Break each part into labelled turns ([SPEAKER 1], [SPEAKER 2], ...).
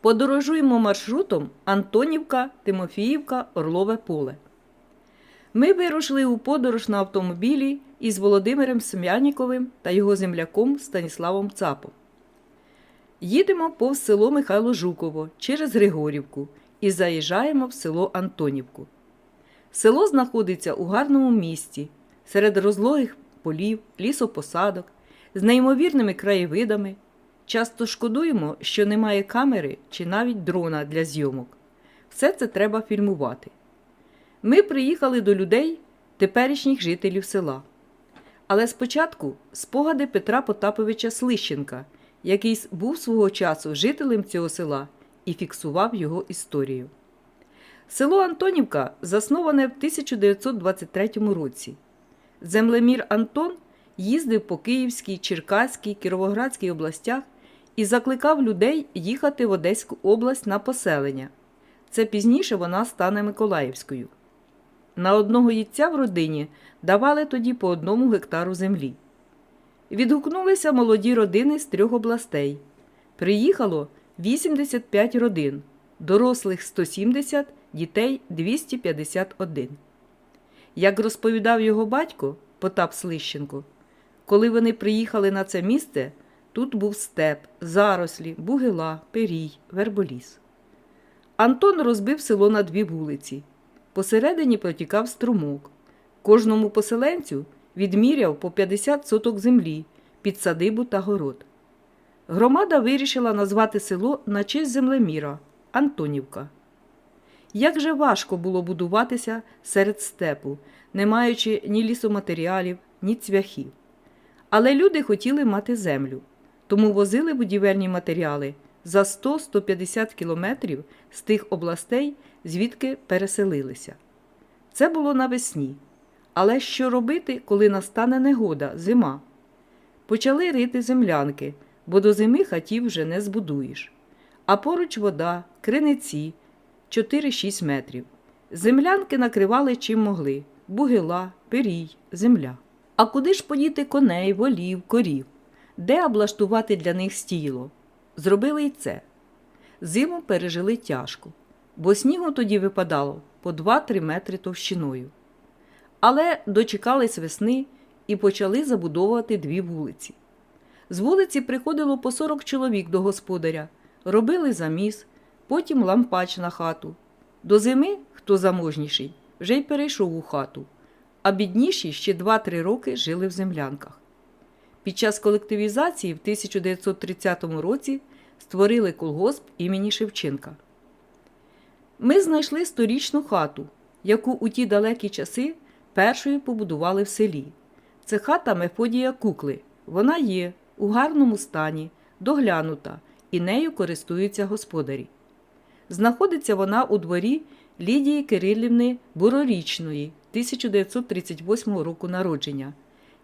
[SPEAKER 1] Подорожуємо маршрутом Антонівка, Тимофіївка, Орлове поле. Ми вирушили у подорож на автомобілі із Володимиром См'яніковим та його земляком Станіславом Цапом. Їдемо повз село Михайло Жуково через Григорівку і заїжджаємо в село Антонівку. Село знаходиться у гарному місті, серед розлогих полів, лісопосадок, з неймовірними краєвидами. Часто шкодуємо, що немає камери чи навіть дрона для зйомок. Все це треба фільмувати. Ми приїхали до людей, теперішніх жителів села. Але спочатку спогади Петра Потаповича Слищенка, який був свого часу жителем цього села і фіксував його історію. Село Антонівка засноване в 1923 році. Землемір Антон їздив по Київській, Черкаській, Кіровоградській областях і закликав людей їхати в Одеську область на поселення. Це пізніше вона стане Миколаївською. На одного їдця в родині давали тоді по одному гектару землі. Відгукнулися молоді родини з трьох областей. Приїхало 85 родин, дорослих 170, дітей 251. Як розповідав його батько Потап Слищенко, коли вони приїхали на це місце, тут був степ, зарослі, бугила, перій, верболіс. Антон розбив село на дві вулиці. Посередині протікав струмок. Кожному поселенцю відміряв по 50 соток землі під садибу та город. Громада вирішила назвати село на честь землеміра Антонівка. Як же важко було будуватися серед степу, не маючи ні лісоматеріалів, ні цвяхів. Але люди хотіли мати землю, тому возили будівельні матеріали за 100-150 кілометрів з тих областей, звідки переселилися. Це було навесні. Але що робити, коли настане негода, зима? Почали рити землянки, бо до зими хатів вже не збудуєш. А поруч вода, криниці 4-6 метрів. Землянки накривали чим могли бугила, перій, земля. А куди ж подіти коней, волів, корів? Де облаштувати для них стіло? Зробили й це. Зиму пережили тяжко, бо снігу тоді випадало по 2-3 метри товщиною. Але дочекались весни і почали забудовувати дві вулиці. З вулиці приходило по 40 чоловік до господаря, робили заміс, потім лампач на хату. До зими, хто заможніший, вже й перейшов у хату, а бідніші ще 2-3 роки жили в землянках. Під час колективізації в 1930 році створили колгосп імені Шевченка. Ми знайшли сторічну хату, яку у ті далекі часи першою побудували в селі. Це хата Мефодія Кукли. Вона є у гарному стані, доглянута, і нею користуються господарі. Знаходиться вона у дворі Лідії Кирилівни Бурорічної 1938 року народження,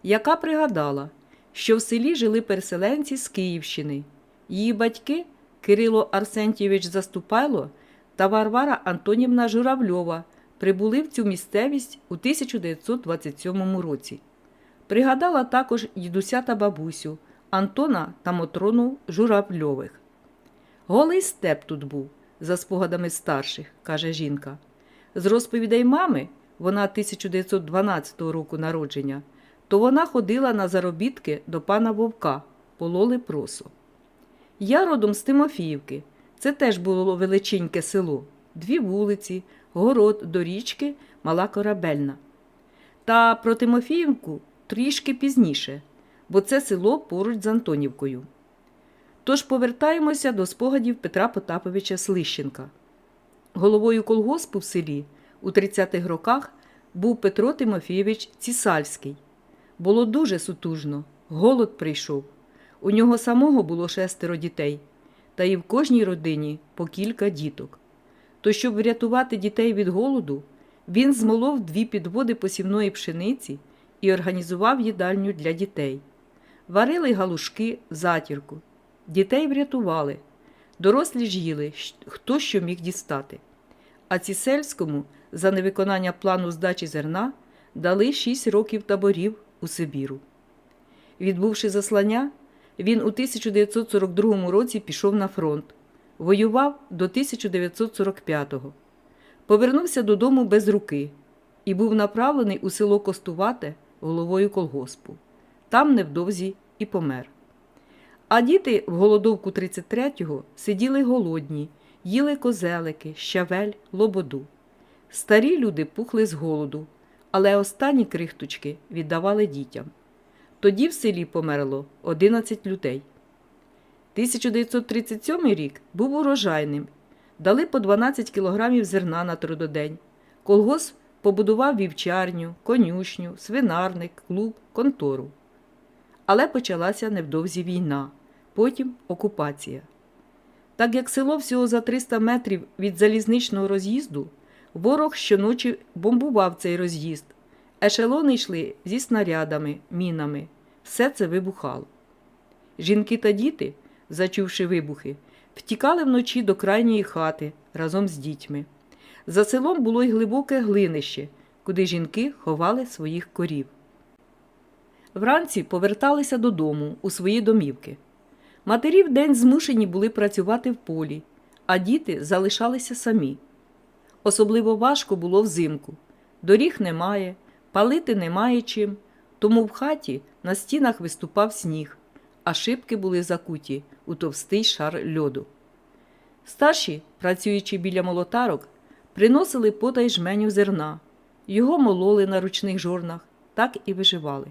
[SPEAKER 1] яка пригадала, що в селі жили переселенці з Київщини. Її батьки Кирило Арсентійович Заступайло та Варвара Антонівна Журавльова прибули в цю місцевість у 1927 році. Пригадала також дідуся та бабусю Антона та Мотрону Журавльових. Голий степ тут був, за спогадами старших, каже жінка. З розповідей мами, вона 1912 року народження, то вона ходила на заробітки до пана Вовка, пололи просо. Я родом з Тимофіївки. Це теж було величеньке село, дві вулиці, город до річки, мала корабельна. Та про Тимофіївку трішки пізніше, бо це село поруч з Антонівкою. Тож повертаємося до спогадів Петра Потаповича Слищенка. Головою колгоспу в селі у 30-х роках був Петро Тимофійович Цісальський. Було дуже сутужно, голод прийшов. У нього самого було шестеро дітей, та і в кожній родині по кілька діток. То, щоб врятувати дітей від голоду, він змолов дві підводи посівної пшениці і організував їдальню для дітей. Варили галушки, затірку. Дітей врятували. Дорослі ж їли, хто що міг дістати. А Цісельському за невиконання плану здачі зерна дали 6 років таборів у Сибіру. Відбувши заслання, він у 1942 році пішов на фронт, Воював до 1945-го. Повернувся додому без руки і був направлений у село Костувате головою колгоспу. Там невдовзі і помер. А діти в голодовку 33-го сиділи голодні, їли козелики, щавель, лободу. Старі люди пухли з голоду, але останні крихточки віддавали дітям. Тоді в селі померло 11 людей. 1937 рік був урожайним. Дали по 12 кілограмів зерна на трудодень. Колгосп побудував вівчарню, конюшню, свинарник, клуб, контору. Але почалася невдовзі війна, потім окупація. Так як село всього за 300 метрів від залізничного роз'їзду, ворог щоночі бомбував цей роз'їзд. Ешелони йшли зі снарядами, мінами. Все це вибухало. Жінки та діти, зачувши вибухи, втікали вночі до крайньої хати разом з дітьми. За селом було й глибоке глинище, куди жінки ховали своїх корів. Вранці поверталися додому у свої домівки. Матері вдень змушені були працювати в полі, а діти залишалися самі. Особливо важко було взимку. Доріг немає, палити немає чим, тому в хаті на стінах виступав сніг, а шибки були закуті у товстий шар льоду. Старші, працюючи біля молотарок, приносили потай жменю зерна, його мололи на ручних жорнах, так і виживали.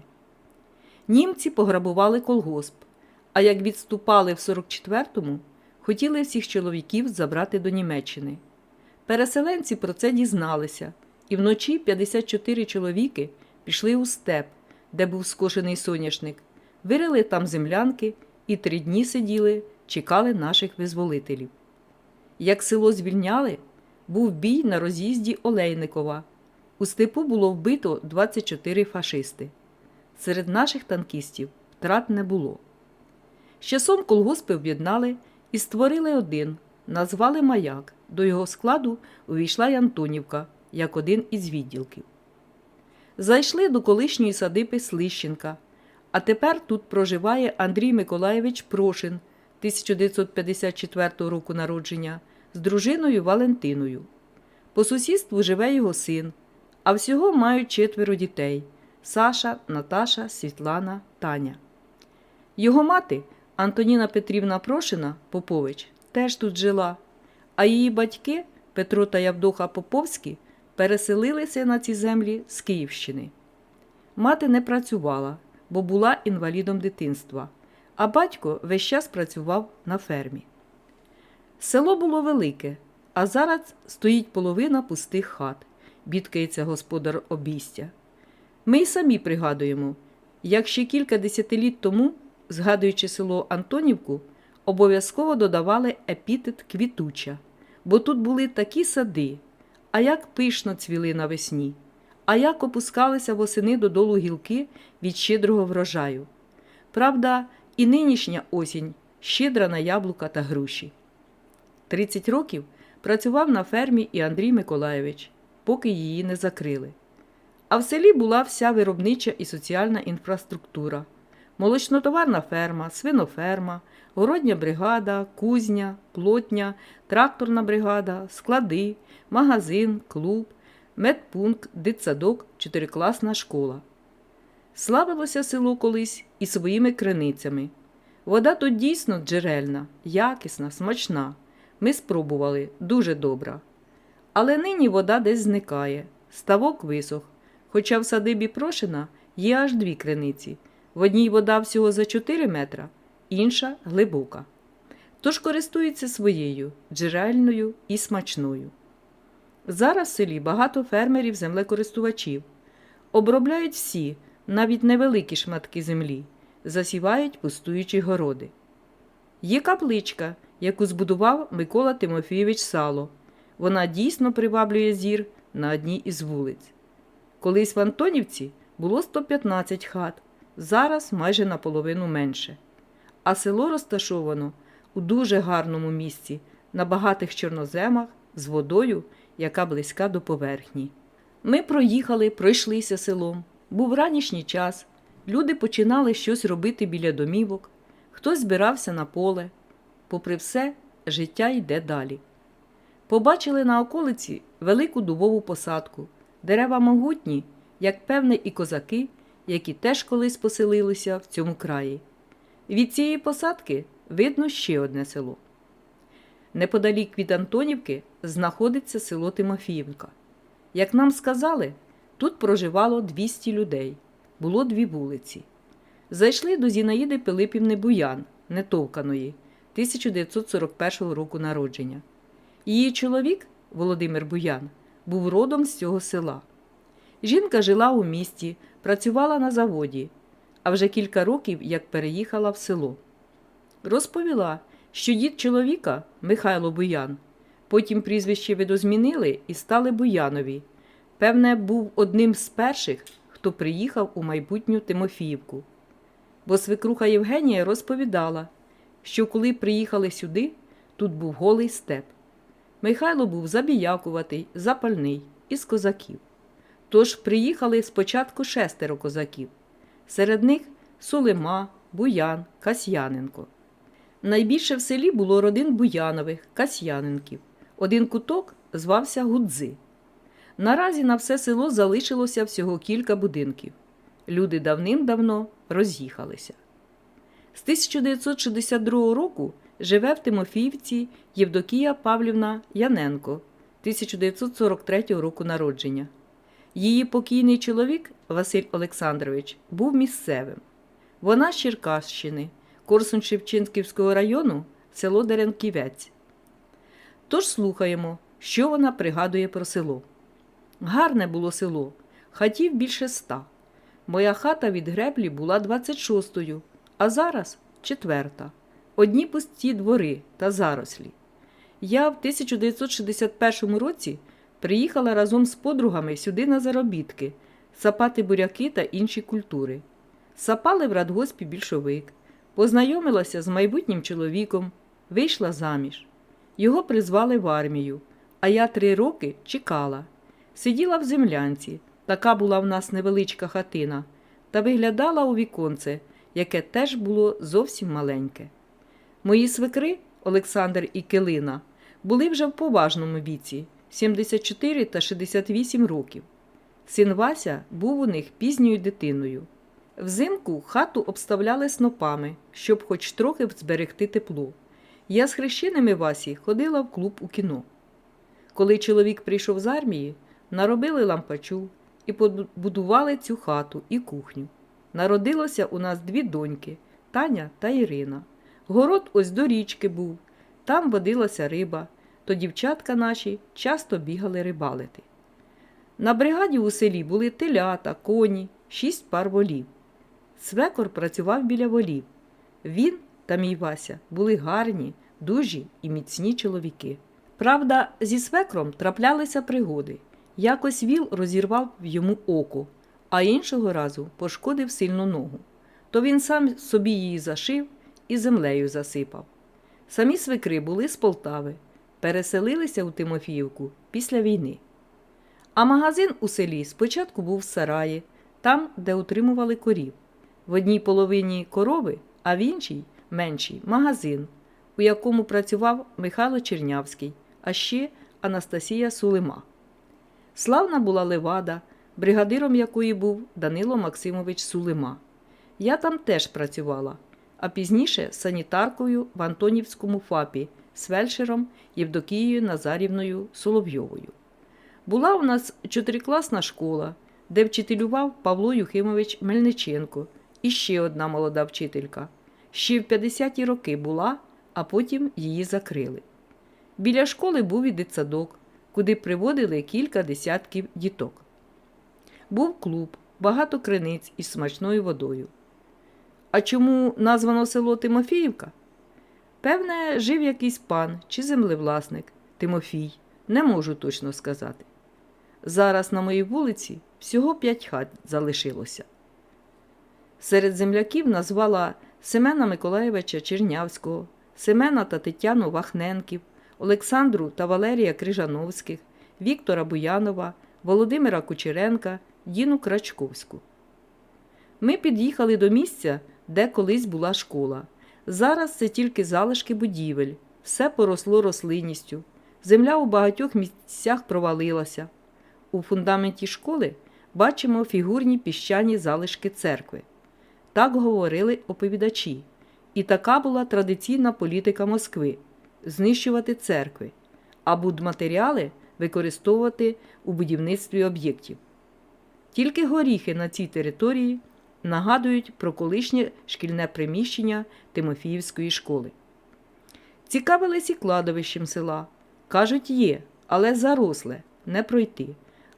[SPEAKER 1] Німці пограбували колгосп, а як відступали в 44-му, хотіли всіх чоловіків забрати до Німеччини. Переселенці про це дізналися, і вночі 54 чоловіки пішли у степ, де був скошений соняшник, вирили там землянки і три дні сиділи, чекали наших визволителів. Як село звільняли, був бій на роз'їзді Олейникова. У степу було вбито 24 фашисти. Серед наших танкістів втрат не було. З часом колгоспи об'єднали і створили один, назвали маяк. До його складу увійшла й Антонівка як один із відділків. Зайшли до колишньої садиби Слищенка, а тепер тут проживає Андрій Миколаєвич Прошин 1954 року народження з дружиною Валентиною. По сусідству живе його син, а всього мають четверо дітей Саша, Наташа, Світлана, Таня. Його мати Антоніна Петрівна Прошина Попович теж тут жила, а її батьки Петро та Явдоха Поповські переселилися на ці землі з Київщини. Мати не працювала, бо була інвалідом дитинства, а батько весь час працював на фермі. Село було велике, а зараз стоїть половина пустих хат, бідкається господар обійстя. Ми й самі пригадуємо, як ще кілька десятиліть тому, згадуючи село Антонівку, обов'язково додавали епітет квітуча, бо тут були такі сади, а як пишно цвіли навесні, а як опускалися восени додолу гілки від щедрого врожаю. Правда, і нинішня осінь щедра на яблука та груші. 30 років працював на фермі і Андрій Миколаєвич, поки її не закрили. А в селі була вся виробнича і соціальна інфраструктура: молочнотоварна ферма, свиноферма, городня бригада, кузня, плотня, тракторна бригада, склади, магазин, клуб, медпункт, дитсадок, чотирикласна школа. Славилося село колись і своїми криницями. Вода тут дійсно джерельна, якісна, смачна. Ми спробували дуже добра. Але нині вода десь зникає, ставок висох. Хоча в садибі Прошина є аж дві криниці. В одній вода всього за 4 метра, інша глибока. Тож користується своєю джерельною і смачною. Зараз в селі багато фермерів-землекористувачів. Обробляють всі, навіть невеликі шматки землі, засівають пустуючі городи. Є капличка, яку збудував Микола Тимофійович Сало. Вона дійсно приваблює зір на одній із вулиць. Колись в Антонівці було 115 хат, зараз майже наполовину менше. А село розташовано у дуже гарному місці, на багатих чорноземах з водою, яка близька до поверхні. Ми проїхали, пройшлися селом. Був ранішній час. Люди починали щось робити біля домівок, хтось збирався на поле. Попри все, життя йде далі. Побачили на околиці велику дубову посадку, дерева могутні, як певне, і козаки, які теж колись поселилися в цьому краї. Від цієї посадки видно ще одне село. Неподалік від Антонівки знаходиться село Тимофіївка. Як нам сказали, тут проживало 200 людей, було дві вулиці. Зайшли до Зінаїди Пилипівни Буян, нетовканої, 1941 року народження. Її чоловік, Володимир Буян, був родом з цього села. Жінка жила у місті, працювала на заводі, а вже кілька років як переїхала в село. Розповіла, що дід чоловіка Михайло Буян, потім прізвище видозмінили і стали Буянові. Певне, був одним з перших, хто приїхав у майбутню Тимофіївку. Бо свекруха Євгенія розповідала, що коли приїхали сюди, тут був голий степ. Михайло був забіякуватий, запальний, із козаків. Тож приїхали спочатку шестеро козаків. Серед них Сулима, Буян, Касьяненко. Найбільше в селі було родин Буянових, Касьяненків. Один куток звався Гудзи. Наразі на все село залишилося всього кілька будинків. Люди давним-давно роз'їхалися. З 1962 року живе в Тимофіївці Євдокія Павлівна Яненко 1943 року народження. Її покійний чоловік Василь Олександрович був місцевим. Вона з Черкащини, Корсун-Шевченківського району, село Деренківець. Тож слухаємо, що вона пригадує про село. Гарне було село, хатів більше ста. Моя хата від греблі була 26-ю, а зараз четверта. Одні пусті двори та зарослі. Я в 1961 році приїхала разом з подругами сюди на заробітки, сапати буряки та інші культури. Сапали в радгоспі більшовик, познайомилася з майбутнім чоловіком, вийшла заміж. Його призвали в армію, а я три роки чекала. Сиділа в землянці, така була в нас невеличка хатина, та виглядала у віконце, яке теж було зовсім маленьке. Мої свекри, Олександр і Килина, були вже в поважному віці 74 та 68 років. Син Вася був у них пізньою дитиною. Взимку хату обставляли снопами, щоб хоч трохи зберегти тепло. Я з хрещеними Васі ходила в клуб у кіно. Коли чоловік прийшов з армії, наробили лампачу і побудували цю хату і кухню. Народилося у нас дві доньки Таня та Ірина. Город ось до річки був, там водилася риба, то дівчатка наші часто бігали рибалити. На бригаді у селі були телята, коні, шість пар волів. Свекор працював біля волів. Він та мій Вася були гарні, дужі і міцні чоловіки. Правда, зі свекром траплялися пригоди. Якось віл розірвав йому око, а іншого разу пошкодив сильну ногу. То він сам собі її зашив і землею засипав. Самі свекри були з Полтави, переселилися у Тимофіївку після війни. А магазин у селі спочатку був в сараї, там, де утримували корів. В одній половині корови, а в іншій меншій магазин, у якому працював Михайло Чернявський, а ще Анастасія Сулима. Славна була левада, бригадиром якої був Данило Максимович Сулима. Я там теж працювала, а пізніше санітаркою в Антонівському ФАПі з фельдшером Євдокією Назарівною Соловйовою. Була у нас чотирикласна школа, де вчителював Павло Юхимович Мельниченко і ще одна молода вчителька. Ще в 50-ті роки була, а потім її закрили. Біля школи був і дитсадок, куди приводили кілька десятків діток. Був клуб, багато криниць із смачною водою. А чому названо село Тимофіївка? Певне, жив якийсь пан чи землевласник Тимофій, не можу точно сказати. Зараз на моїй вулиці всього п'ять хат залишилося. Серед земляків назвала Семена Миколаєвича Чернявського, Семена та Тетяну Вахненків, Олександру та Валерія Крижановських, Віктора Буянова, Володимира Кучеренка, Діну Крачковську. Ми під'їхали до місця, де колись була школа. Зараз це тільки залишки будівель, все поросло рослинністю. Земля у багатьох місцях провалилася. У фундаменті школи бачимо фігурні піщані залишки церкви. Так говорили оповідачі. І така була традиційна політика Москви знищувати церкви, а будматеріали використовувати у будівництві об'єктів. Тільки горіхи на цій території нагадують про колишнє шкільне приміщення Тимофіївської школи. Цікавились і кладовищем села. Кажуть, є, але заросле, не пройти.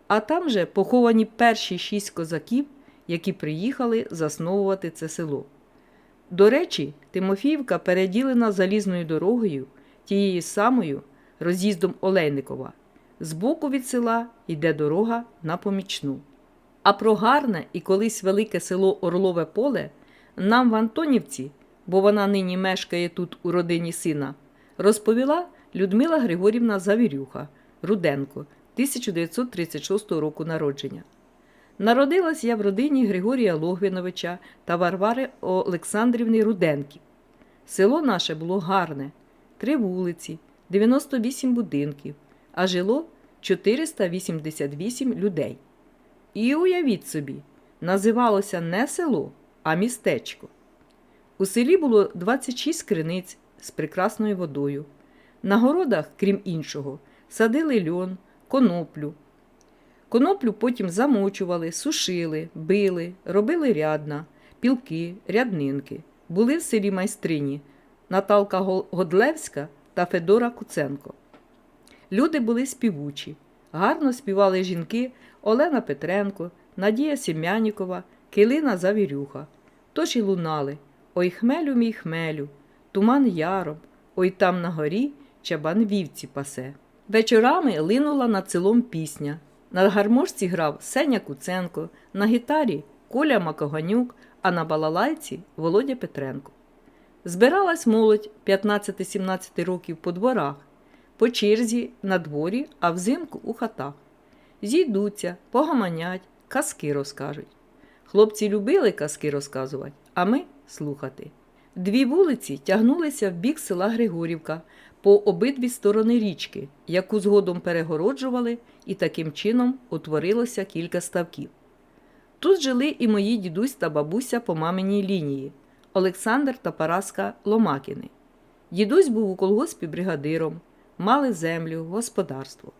[SPEAKER 1] А там же поховані перші шість козаків, які приїхали засновувати це село. До речі, Тимофіївка переділена залізною дорогою, тією самою роз'їздом Олейникова. Збоку від села йде дорога на помічну. А про гарне і колись велике село Орлове поле нам в Антонівці, бо вона нині мешкає тут у родині сина, розповіла Людмила Григорівна Завірюха, Руденко, 1936 року народження. Народилась я в родині Григорія Логвиновича та Варвари Олександрівни Руденків. Село наше було гарне, три вулиці, 98 будинків, а жило 488 людей. І уявіть собі, називалося не село, а містечко. У селі було 26 криниць з прекрасною водою. На городах, крім іншого, садили льон, коноплю. Коноплю потім замочували, сушили, били, робили рядна, пілки, ряднинки. Були в селі майстрині Наталка Годлевська та Федора Куценко. Люди були співучі, гарно співали жінки Олена Петренко, Надія Сім'янікова, Килина Завірюха. Тож і лунали Ой хмелю мій хмелю, туман яром, ой там на горі чабан вівці пасе. Вечорами линула над селом пісня. На гармошці грав Сеня Куценко, на гітарі Коля Макоганюк, а на балалайці Володя Петренко. Збиралась молодь 15-17 років по дворах, по черзі на дворі, а взимку у хатах. Зійдуться, погаманять, казки розкажуть. Хлопці любили казки розказувати, а ми слухати. Дві вулиці тягнулися в бік села Григорівка по обидві сторони річки, яку згодом перегороджували, і таким чином утворилося кілька ставків. Тут жили і мої дідусь та бабуся по маминій лінії Олександр та Параска Ломакіни. Дідусь був у колгоспі бригадиром, мали землю, господарство.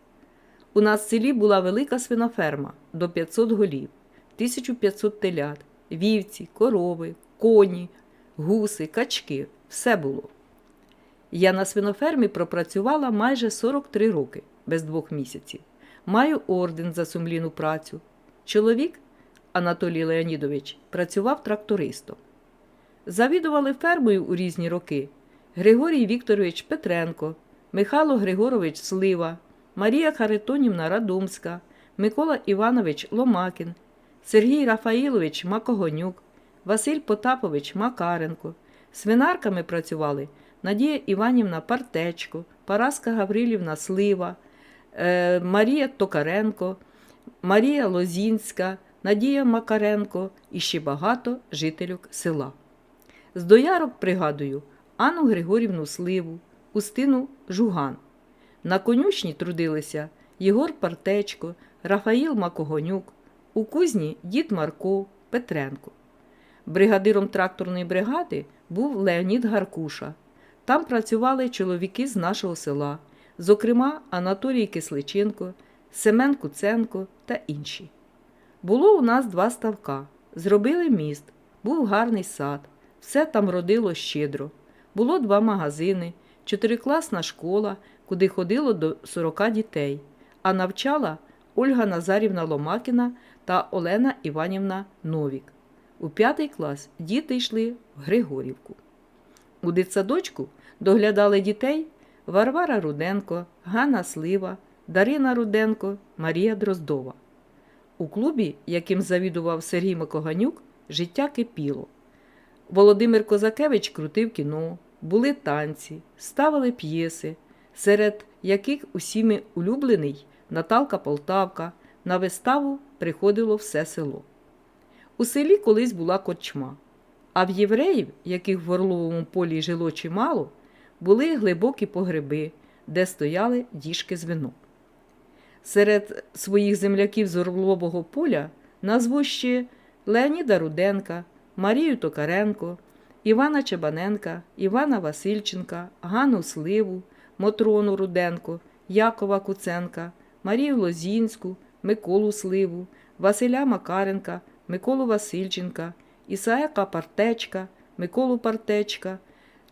[SPEAKER 1] У нас в селі була велика свиноферма до 500 голів, 1500 телят, вівці, корови, коні, гуси, качки все було. Я на свинофермі пропрацювала майже 43 роки без двох місяців. Маю орден за сумлінну працю. Чоловік Анатолій Леонідович працював трактористом. Завідували фермою у різні роки Григорій Вікторович Петренко, Михайло Григорович Слива, Марія Харитонівна Радомська, Микола Іванович Ломакін, Сергій Рафаїлович Макогонюк, Василь Потапович Макаренко. Свинарками працювали Надія Іванівна Партечко, Параска Гаврилівна Слива, е, Марія Токаренко, Марія Лозінська, Надія Макаренко і ще багато жительок села. З доярок пригадую Анну Григорівну Сливу, Устину Жуган. На конюшні трудилися Єгор Партечко, Рафаїл Макогонюк, у кузні дід Марко Петренко. Бригадиром тракторної бригади був Леонід Гаркуша. Там працювали чоловіки з нашого села, зокрема Анатолій Кисличенко, Семен Куценко та інші. Було у нас два ставка. Зробили міст, був гарний сад, все там родило щедро. Було два магазини, чотирикласна школа, куди ходило до 40 дітей, а навчала Ольга Назарівна Ломакіна та Олена Іванівна Новік. У п'ятий клас діти йшли в Григорівку. У дитсадочку доглядали дітей Варвара Руденко, Ганна Слива, Дарина Руденко, Марія Дроздова. У клубі, яким завідував Сергій Макоганюк, життя кипіло. Володимир Козакевич крутив кіно, були танці, ставили п'єси, серед яких усіми улюблений Наталка Полтавка. На виставу приходило все село. У селі колись була корчма, а в євреїв, яких в Орловому полі жило чимало, були глибокі погреби, де стояли діжки з вином. Серед своїх земляків з Орлового поля назву ще Леоніда Руденка, Марію Токаренко, Івана Чебаненка, Івана Васильченка, Ганну Сливу, Мотрону Руденко, Якова Куценка, Марію Лозінську, Миколу Сливу, Василя Макаренка, Миколу Васильченка, Ісаека Партечка, Миколу Партечка,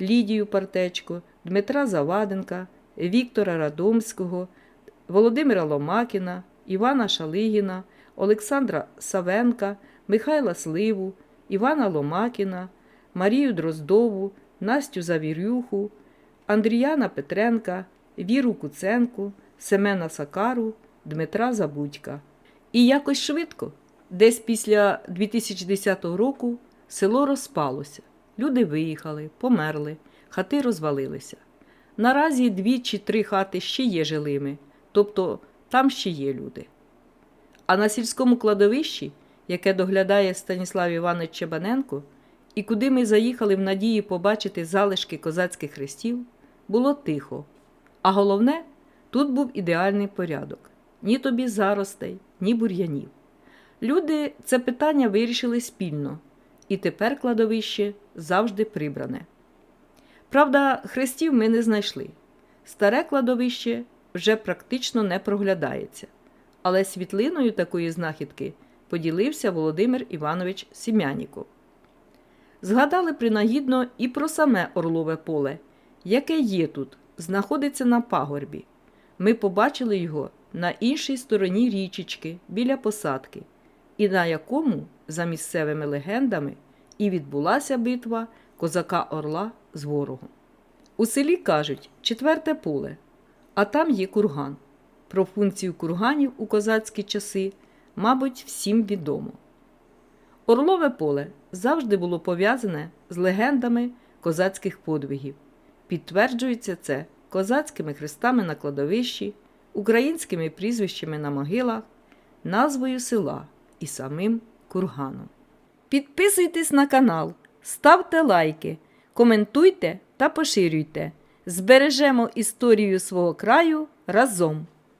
[SPEAKER 1] Лідію Партечко, Дмитра Заваденка, Віктора Радомського, Володимира Ломакіна, Івана Шалигіна, Олександра Савенка, Михайла Сливу, Івана Ломакіна, Марію Дроздову, Настю Завірюху, Андріяна Петренка, Віру Куценку, Семена Сакару, Дмитра Забудька. І якось швидко, десь після 2010 року, село розпалося. Люди виїхали, померли, хати розвалилися. Наразі дві чи три хати ще є жилими, тобто там ще є люди. А на сільському кладовищі, яке доглядає Станіслав Іванович Чебаненко, і куди ми заїхали в надії побачити залишки козацьких хрестів, було тихо. А головне, тут був ідеальний порядок: ні тобі заростей, ні бур'янів. Люди це питання вирішили спільно, і тепер кладовище завжди прибране. Правда, хрестів ми не знайшли. Старе кладовище вже практично не проглядається, але світлиною такої знахідки поділився Володимир Іванович Сім'яніков. Згадали принагідно і про саме Орлове поле, яке є тут, знаходиться на пагорбі. Ми побачили його на іншій стороні річечки біля посадки, і на якому, за місцевими легендами, і відбулася битва козака Орла з ворогом. У селі кажуть четверте поле, а там є курган. Про функцію курганів у козацькі часи, мабуть, всім відомо. Орлове поле завжди було пов'язане з легендами козацьких подвигів. Підтверджується це козацькими хрестами на кладовищі, українськими прізвищами на могилах, назвою села і самим курганом. Підписуйтесь на канал, ставте лайки, коментуйте та поширюйте. Збережемо історію свого краю разом!